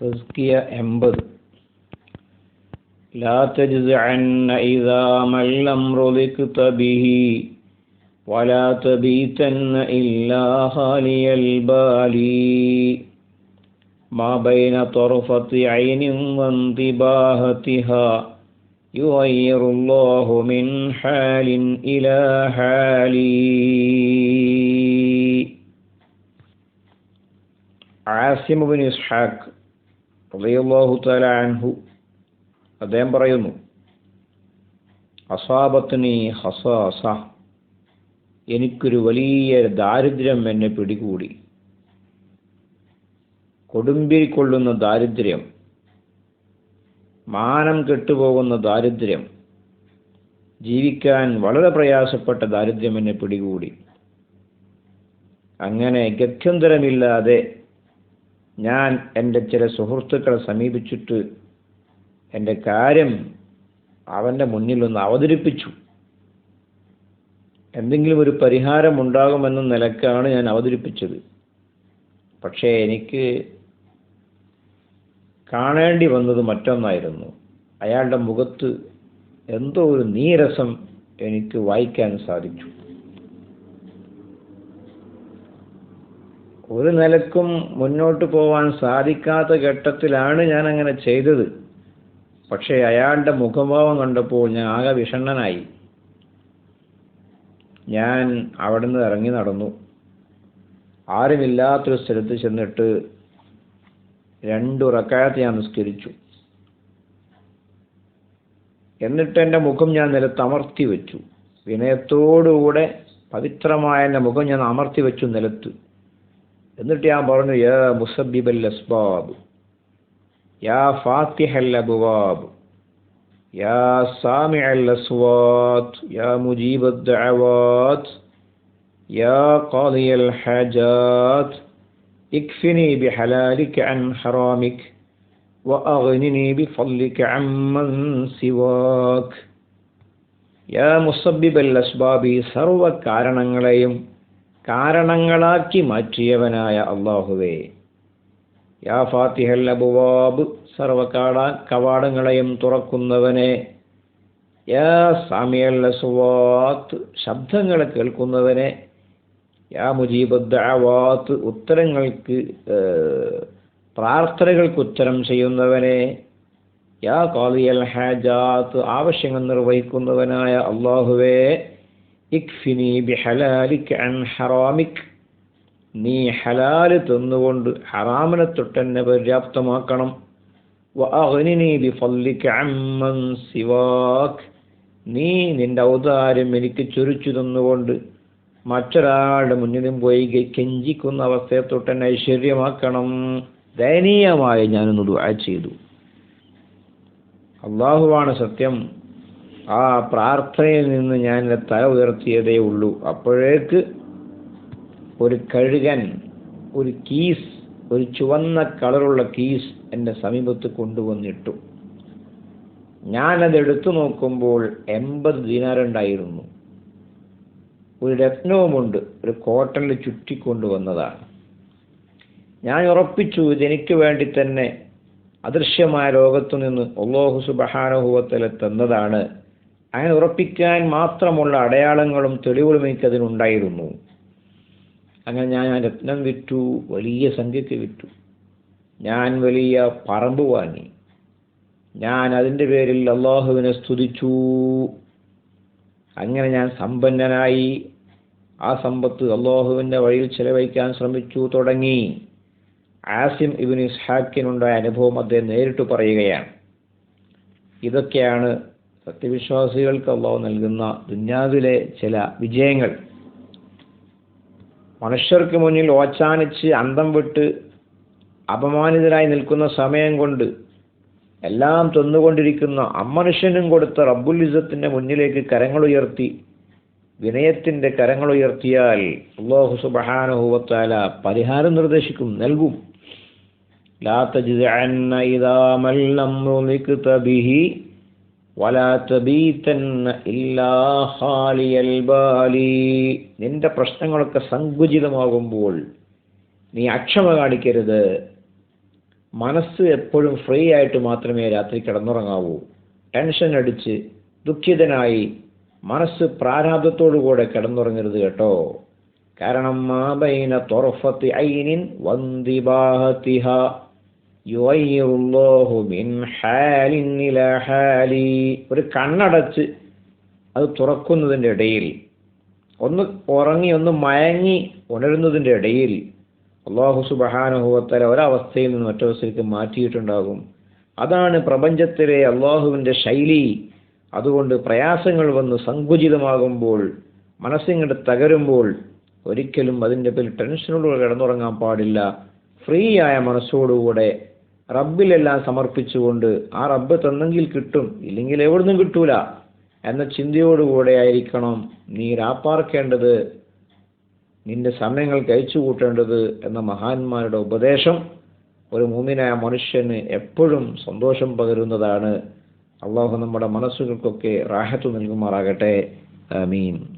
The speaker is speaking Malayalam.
തസ്കിയ എൺപത് لا تجزعن إذا ما الأمر ذقت به ولا تبيتن إلا خالي البال ما بين طرفة عين وانتباهتها يغير الله من حال إلى حال عاصم بن إسحاق റബിയുള്ളാഹു തല അദ്ദേഹം പറയുന്നു അസാബത്തിനി ഹസാസ. എനിക്കൊരു വലിയ ദാരിദ്ര്യം എന്നെ പിടികൂടി. കൊടുമ്പിരിക്കൊള്ളുന്ന ദാരിദ്ര്യം മാനം കെട്ടുപോകുന്ന ദാരിദ്ര്യം ജീവിക്കാൻ വളരെ പ്രയാസപ്പെട്ട ദാരിദ്ര്യം എന്നെ പിടികൂടി. അങ്ങനെ ഗത്യന്തരമില്ലാതെ ഞാൻ എന്റെ ചില സുഹൃത്തുക്കളെ സമീപിച്ചിട്ട് എന്റെ കാര്യം അവന്റെ മുന്നിൽ ഒന്ന് അവതരിപ്പിച്ചു. എന്തെങ്കിലും ഒരു പരിഹാരം ഉണ്ടാകുമെന്ന നിലക്കാണ് ഞാൻ അവതരിപ്പിച്ചത്. പക്ഷേ എനിക്ക് കാണേണ്ടി വന്നത് മറ്റൊന്നായിരുന്നു. അയാളുടെ മുഖത്ത് എന്തോ ഒരു നീരസം എനിക്ക് വായിക്കാൻ സാധിച്ചു. ഒരു നിലക്കും മുന്നോട്ട് പോവാൻ സാധിക്കാത്ത ഘട്ടത്തിലാണ് ഞാൻ അങ്ങനെ ചെയ്തത്. പക്ഷേ അയാളുടെ മുഖഭാവം കണ്ടപ്പോൾ ഞാൻ ആകെ വിഷണ്ണനായി. ഞാൻ അവിടെ നിന്ന് ഇറങ്ങി നടന്നു. ആരുമില്ലാത്തൊരു സ്ഥലത്ത് ചെന്നിട്ട് രണ്ടു റക്കായത്ത് ഞാൻ നിസ്കരിച്ചു. എന്നിട്ട് എന്റെ മുഖം ഞാൻ നിലത്ത് അമർത്തി വെച്ചു. വിനയത്തോടുകൂടെ പവിത്രമായ എന്റെ മുഖം ഞാൻ അമർത്തി വെച്ചു നിലത്ത്. എന്നിട്ട് ഞാൻ പറഞ്ഞു യാ മുസബിബൽ അസ്ബാബ് യാ ഫാത്തിഹൽ അബുവാബ് യാ സാമിഅ അസ്വാത്ത് യാ മുജീബ് الدعوات يا قاضي الحاجات اكفني بحلالك عن حرامك وأغنني بفضلك عمن سواك യാ മുസബിബൽ അസ്ബാബി സർവ കാരണങ്ങളെയും കാരണങ്ങളാക്കി മാറ്റിയവനായ അള്ളാഹുവേ. യാ ഫാത്തിഹൽ അബുവാബ് സർവകാട കവാടങ്ങളെയും തുറക്കുന്നവനെ. യാ സാമിയൽ അസുവാത്ത് ശബ്ദങ്ങളെ കേൾക്കുന്നവനെ. യാ മുജീബദ്ദാവാത്ത് ഉത്തരങ്ങൾക്ക് പ്രാർത്ഥനകൾക്ക് ഉത്തരം ചെയ്യുന്നവനെ. യാ കാലിയൽ ഹാജാത്ത് ആവശ്യങ്ങൾ നിർവഹിക്കുന്നവനായ അള്ളാഹുവേ. ഇക്ഫിനി ബിഹലാലിക് അൻ ഹറാമിക്. നീ ഹലാൽ തന്നുകൊണ്ട് ഹറാമിനെ തൊട്ടെന്നെ പര്യാപ്തമാക്കണം. വഅഗ്നിനി ബിഫദ്ലിക അമ്മൻ സിവാക്. നീ നിന്റെ ഔദാര്യം എനിക്ക് ചൊരിച്ചു തന്നുകൊണ്ട് മറ്റൊരാളുടെ മുന്നിലും പോയി കെഞ്ചിക്കുന്ന അവസ്ഥയെ തൊട്ടെന്നെ ഐശ്വര്യമാക്കണം ദയനീയമായി ഞാനൊന്ന് ദുആ ചെയ്തു. അള്ളാഹുവാണ് സത്യം. ആ പ്രാർത്ഥനയിൽ നിന്ന് ഞാൻ തല ഉയർത്തിയതേ ഉള്ളൂ. അപ്പോഴേക്ക് ഒരു കഴുകൻ ഒരു കീസ് ഒരു ചുവന്ന കളറുള്ള കീസ് എന്റെ സമീപത്ത് കൊണ്ടുവന്നിട്ടു. ഞാനത് എടുത്തു നോക്കുമ്പോൾ എൺപത് ദിനാറുണ്ടായിരുന്നു ഒരു രത്നവുമുണ്ട് ഒരു കോട്ടണിൽ ചുറ്റിക്കൊണ്ടുവന്നതാണ് ഞാൻ ഉറപ്പിച്ചു ഇതെനിക്ക് വേണ്ടി തന്നെ അദൃശ്യമായ ലോകത്തു നിന്ന് ഒള്ളോഹു സുബഹാനുഭവത്തിൽ തന്നതാണ് അങ്ങനെ ഉറപ്പിക്കാൻ മാത്രമുള്ള അടയാളങ്ങളും തെളിവുകളും എനിക്കതിനുണ്ടായിരുന്നു അങ്ങനെ ഞാൻ ആ രത്നം വിറ്റു വലിയ സംഖ്യക്ക് വിറ്റു. ഞാൻ വലിയ പറമ്പ് വാങ്ങി. ഞാൻ അതിന്റെ പേരിൽ അള്ളാഹുവിനെ സ്തുതിച്ചു. അങ്ങനെ ഞാൻ സമ്പന്നനായി. ആ സമ്പത്ത് അള്ളാഹുവിന്റെ വഴിയിൽ ചെലവഴിക്കാൻ ശ്രമിച്ചു തുടങ്ങി. ആസിം ഇബിൻ ഇസ്ഹാക്കിനുണ്ടായ അനുഭവം അദ്ദേഹം നേരിട്ട് പറയുകയാണ്. ഇതൊക്കെയാണ് സത്യവിശ്വാസികൾക്ക് അള്ളാഹു നൽകുന്ന ദുന്യാവിലെ ചില വിജയങ്ങൾ. മനുഷ്യർക്ക് മുന്നിൽ ഓച്ചാനിച്ച് അന്തം വിട്ട് അപമാനിതരായി നിൽക്കുന്ന സമയം കൊണ്ട് എല്ലാം തന്നുകൊണ്ടിരിക്കുന്ന അമ്മനുഷ്യനും കൊടുത്ത റബ്ബുൽ ഇസത്തിന്റെ മുന്നിലേക്ക് കരങ്ങളുയർത്തി വിനയത്തിന്റെ കരങ്ങളുയർത്തിയാൽ അള്ളാഹു സുബഹാനുഹൂവത്താല പരിഹാരം നിർദ്ദേശിക്കും നൽകും. ലാ തജിദ് നിന്റെ പ്രശ്നങ്ങളൊക്കെ സങ്കുചിതമാകുമ്പോൾ നീ അക്ഷമ കാണിക്കരുത്. മനസ്സ് എപ്പോഴും ഫ്രീ ആയിട്ട് മാത്രമേ രാത്രി കിടന്നുറങ്ങാവൂ. ടെൻഷൻ അടിച്ച് ദുഃഖിതനായി മനസ്സ് പ്രാരാബ്ദത്തോടുകൂടെ കിടന്നുറങ്ങരുത് കേട്ടോ. കാരണം മാബൈന തൊറഫത്തി ഐനിൻ വന്ദിബാഹത്തിഹ. ഒരു കണ്ണടച്ച് അത് തുറക്കുന്നതിന്റെ ഇടയിൽ ഒന്ന് ഉറങ്ങി ഒന്ന് മയങ്ങി ഉണരുന്നതിന്റെ ഇടയിൽ അള്ളാഹു സുബഹാനുഭവത്തല ഒരവസ്ഥയിൽ നിന്ന് മറ്റവസ്ഥയിലേക്ക് മാറ്റിയിട്ടുണ്ടാകും. അതാണ് പ്രപഞ്ചത്തിലെ അള്ളാഹുവിന്റെ ശൈലി. അതുകൊണ്ട് പ്രയാസങ്ങൾ വന്ന് സങ്കുചിതമാകുമ്പോൾ മനസ്സിങ്ങോട്ട് തകരുമ്പോൾ ഒരിക്കലും അതിന്റെ പേരിൽ ടെൻഷനോടുകൂടെ കിടന്നുറങ്ങാൻ പാടില്ല. ഫ്രീ ആയ മനസ്സോടുകൂടെ റബ്ബിലെല്ലാം സമർപ്പിച്ചുകൊണ്ട് ആ റബ്ബ് തന്നെങ്കിൽ കിട്ടും ഇല്ലെങ്കിൽ എവിടുന്നും കിട്ടൂല എന്ന ചിന്തയോടുകൂടെ ആയിരിക്കണം നീ രാപ്പാർക്കേണ്ടത് നിന്റെ സമയങ്ങൾ കഴിച്ചു കൂട്ടേണ്ടത് എന്ന മഹാന്മാരുടെ ഉപദേശം ഒരു മൂമിനായ മനുഷ്യന് എപ്പോഴും സന്തോഷം പകരുന്നതാണ്. അള്ളാഹു നമ്മുടെ മനസ്സുകൾക്കൊക്കെ റാഹത്ത് നൽകുമാറാകട്ടെ. ആമീൻ.